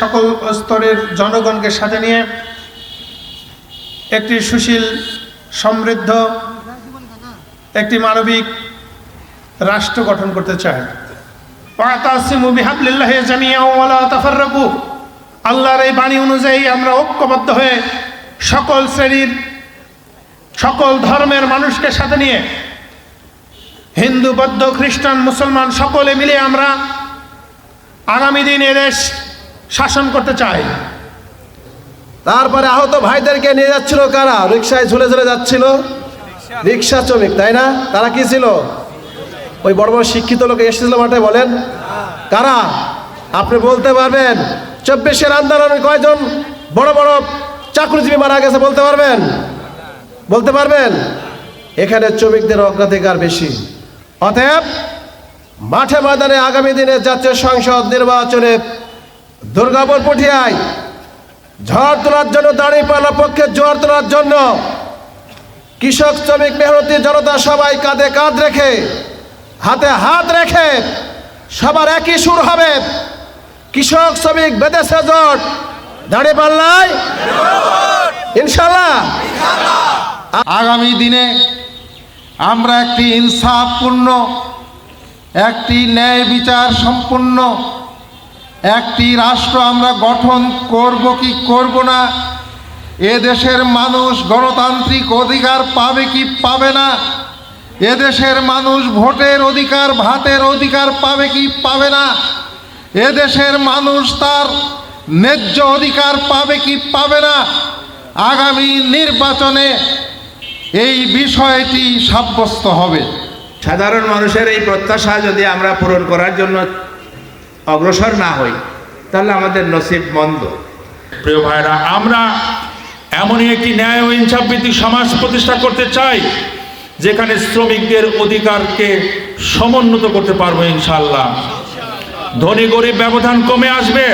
সকল স্তরের জনগণকে সাথে নিয়ে একটি সুশীল, সমৃদ্ধ, একটি মানবিক রাষ্ট্র গঠন করতে চায় আল্লাহর এই বাণী অনুযায়ী আমরা ঐক্যবদ্ধ হয়ে সকল শ্রেণির, সকল ধর্মের মানুষকে সাথে নিয়ে হিন্দু, বৌদ্ধ, খ্রিস্টান, মুসলমান সকলে মিলে আমরা আগামী দিন এদেশ শাসন করতে চাই তারপরে আহত ভাইদেরকে নিয়ে যাচ্ছিল কারা? রিক্সায় ঝুলে ঝুলে যাচ্ছিল। রিক্সা শ্রমিক, তাই না? তারা কি ছিল? ওই বড় বড় শিক্ষিত লোক এসেছিল মাঠে, বলেন। কারা? আপনি বলতে পারবেন? চব্বিশের আন্দোলনে কয়জন বড় বড় চাকরিজীবী মারা গেছে বলতে পারবেন? বলতে পারবেন? এখানে শ্রমিকদের অগ্রাধিকার বেশি। অতএব, মাঠে ময়দানে আগামী দিনে জাতীয় সংসদ নির্বাচনে দুর্গাপুর পটিয়ায় ঝড় তোলার জন্য দাঁড়িয়ে পালার পক্ষে জোয়ার তোলার জন্য। কৃষক, শ্রমিক, মেহনতি জনতা সবাই কাঁধে কাঁধ রেখে, হাতে হাত রেখে সবার একই সুর হবে। কৃষক, শ্রমিক, বেদেশে জোট, দাঁড়িয়ে পাল্লায়? ইনশাল্লাহ আগামী দিনে আমরা একটি ইনসাফপূর্ণ, একটি ন্যায় বিচার সম্পূর্ণ একটি রাষ্ট্র আমরা গঠন করব কি করব না? এ দেশের মানুষ গণতান্ত্রিক অধিকার পাবে কি পাবে না? এ দেশের মানুষ ভোটের অধিকার, ভাতের অধিকার পাবে কি পাবে না? এ দেশের মানুষ তার ন্যায্য অধিকার পাবে কি পাবে না? আগামী নির্বাচনে এই বিষয়টি সাব্যস্ত হবে। সাধারণ মানুষের এই প্রত্যাশা যদি আমরা পূরণ করার জন্য অগ্রসর না হই, তাহলে আমাদের নসিব মন্দ। প্রিয় ভাইরা আমরা এমনই একটি ন্যায় ও ইনসাফ সমাজ প্রতিষ্ঠা করতে চাই, যেখানে শ্রমিকদের অধিকারকে সমুন্নত করতে পারব ইনশাল্লাহ ধনী গরিব ব্যবধান কমে আসবে,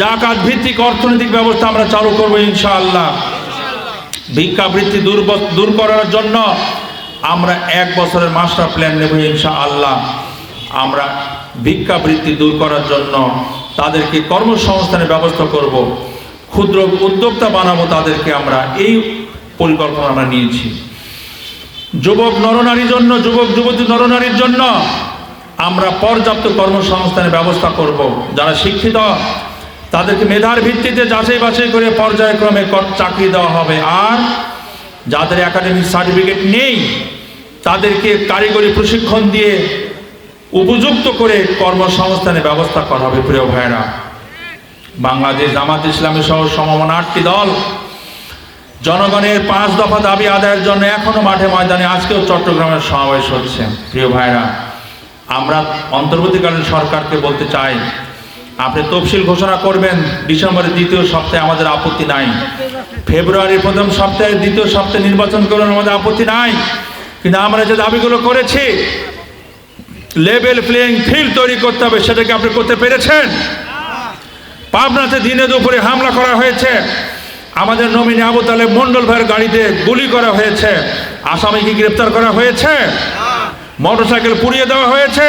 জাকাত ভিত্তিক অর্থনৈতিক ব্যবস্থা আমরা চালু করব ইনশাআল্লাহ। ভিক্ষাবৃত্তি দূর করার জন্য আমরা এক বছরের মাস্টার প্ল্যান নেব ইনশাআল্লাহ। আমরা ভিক্ষাবৃত্তি দূর করার জন্য তাদেরকে কর্মসংস্থানের ব্যবস্থা করব। ক্ষুদ্র উদ্যোক্তা বানাবো তাদেরকে আমরা। এই পরিকল্পনা আমরা নিয়েছি। যুবক নরনারীর জন্য, যুবক যুবতী নরনারীর জন্য আমরা পর্যাপ্ত কর্মসংস্থানের ব্যবস্থা করব। যারা শিক্ষিত, তাদেরকে মেধার ভিত্তিতে যাচাই বাছাই করে পর্যায়ক্রমে কর- চাকরি দেওয়া হবে। আর যাদের একাডেমিক সার্টিফিকেট নেই, তাদেরকে কারিগরি প্রশিক্ষণ দিয়ে উপযুক্ত করে কর্মসংস্থানের ব্যবস্থা করা হবে, প্রিয় ভাইরা বাংলাদেশ জামাত ইসলামী সহ সমমন আটটি দল জনগণের পাঁচ দফা দাবি আদায়ের জন্য এখনও মাঠে ময়দানে, আজকেও চট্টগ্রামের সমাবেশ হচ্ছে। প্রিয় ভাইরা আমরা অন্তর্বর্তীকালীন সরকারকে বলতে চাই, আপনি তফসিল ঘোষণা করবেন, ডিসেম্বরের দ্বিতীয় সপ্তাহে আমাদের আপত্তি নাই। ফেব্রুয়ারির প্রথম সপ্তাহে দ্বিতীয় সপ্তাহে নির্বাচন করবেন আমাদের আপত্তি নাই। কিন্তু আমরা যে দাবিগুলো করেছি লেভেল প্লেয়িং ফিল্ড তৈরি করতে হবে, সেটাকে আপনি করতে পেরেছেন? পাবনাতে দিনে দুপুরে হামলা করা হয়েছে। আমাদের নমিনি আবু তালেব মন্ডল ভাইয়ের গাড়িতে গুলি করা হয়েছে। আসামিকে গ্রেপ্তার করা হয়েছে। মোটরসাইকেল পুড়িয়ে দেওয়া হয়েছে।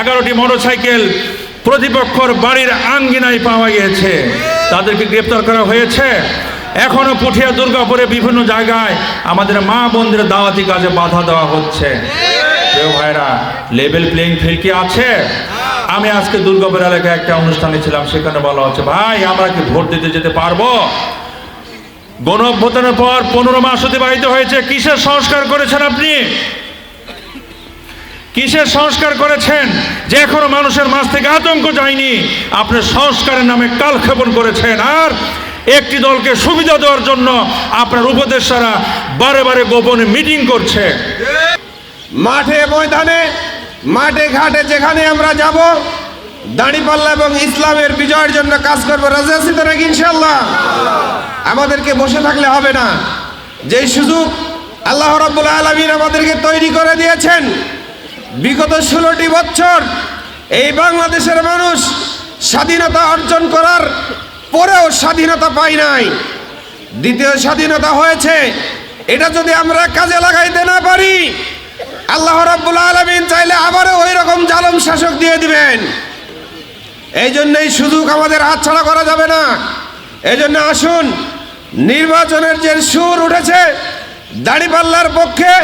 এগারোটি মোটরসাইকেল প্রতিপক্ষর বাড়ির আঙ্গিনায় পাওয়া গিয়েছে। তাদেরকে গ্রেপ্তার করা হয়েছে। এখনও পুঠিয়া দুর্গাপুরে বিভিন্ন জায়গায় আমাদের মা বোনদের দাওয়াতি কাজে বাধা দেওয়া হচ্ছে। প্রিয় ভাইরা লেভেল প্লেইং ফিল্ড কি আছে? আমি আজকে দুর্গাপুর এলাকায় একটা অনুষ্ঠানে ছিলাম সেখানে বলা হচ্ছে ভাই আমরা কি ভোট দিতে যেতে পারব? গণ অভ্যুত্থানের পর পনেরো মাস অতিবাহিত হয়েছে। কিসের সংস্কার করেছেন আপনি? কিসের সংস্কার করেছেন? যে এখনও মানুষের মাঝ থেকে আতঙ্ক যায়নি আপনি সংস্কারের নামে কালক্ষেপণ করেছেন। আর একটি দলকে সুবিধা দেওয়ার জন্য আপনার উপদেষ্টারা বারে বারে গোপনে মিটিং করছে। মাঠে ময়দানে, মাঠে ঘাটে যেখানে আমরা যাব, দাঁড়িপাল্লা এবং ইসলামের বিজয়ের জন্য কাজ করব। ইনশাল্লাহ আমাদেরকে বসে থাকলে হবে না। যেই সুযোগ আল্লাহ রাব্বুল আলমিন আমাদেরকে তৈরি করে দিয়েছেন, বিগত ষোলোটি বছর এই বাংলাদেশের মানুষ স্বাধীনতা অর্জন করার পরেও স্বাধীনতা পাই নাই। দ্বিতীয় স্বাধীনতা হয়েছে, এটা যদি আমরা কাজে লাগাইতে না পারি আল্লাহ রাব্বুল আলমিন চাইলে আবারও ওই রকম জালম শাসক দিয়ে দিবেন। এই জন্য এই সুযোগ আমাদের হাতছাড়া করা যাবে না। এই জন্য আসুন, নির্বাচনের যে সুর উঠেছে, দাড়িপাল্লার পক্ষে,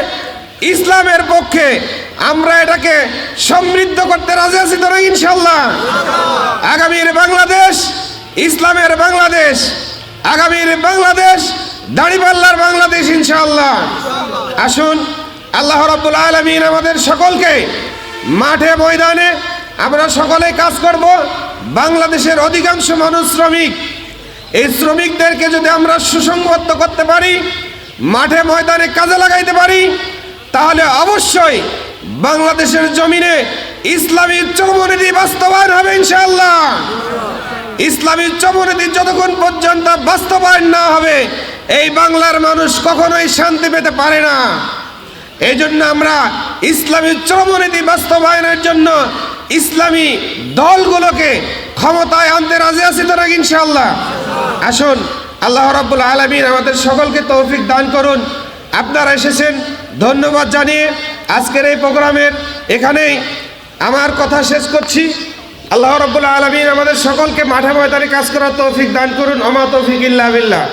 ইসলামের পক্ষে, আমরা এটাকে সমৃদ্ধ করতে রাজি আছি তো ইনশাল্লাহ আগামীর বাংলাদেশ, ইসলামের বাংলাদেশ, আগামীর বাংলাদেশ, দাড়িপাল্লার বাংলাদেশ ইনশাল্লাহ আসুন আল্লাহ রাব্বুল আলামিন আমাদের সকলকে মাঠে ময়দানে আমরা সকলে কাজ করব। বাংলাদেশের অধিকাংশ মানুষ শ্রমিক। এই শ্রমিকদেরকে যদি আমরা সুসংবদ্ধ করতে পারি, মাঠে ময়দানে কাজে লাগাইতে পারি, তাহলে অবশ্যই বাংলাদেশের জমিনে ইসলামী চৌমনীতি বাস্তবায়ন হবে ইনশাল্লাহ ইসলামী চমনীতি যতক্ষণ পর্যন্ত বাস্তবায়ন না হবে, এই বাংলার মানুষ কখনোই শান্তি পেতে পারে না। এই জন্য আমরা ইসলামী চমনীতি বাস্তবায়নের জন্য ইসলামী দলগুলোকে ক্ষমতায় আনতে রাজি আছি তো নাকি ইনশাআল্লাহ? আসুন, আল্লাহ রাব্বুল আলমিন আমাদের সকলকে তৌফিক দান করুন। আপনারা এসেছেন, ধন্যবাদ জানিয়ে আজকের এই প্রোগ্রামের এখানেই আমার কথা শেষ করছি। আল্লাহ রব্বুল আলমিন আমাদের সকলকে মাঠে ময়দানে কাজ করার তৌফিক দান করুন। অমা তৌফিক ইল্লা বিল্লাহ।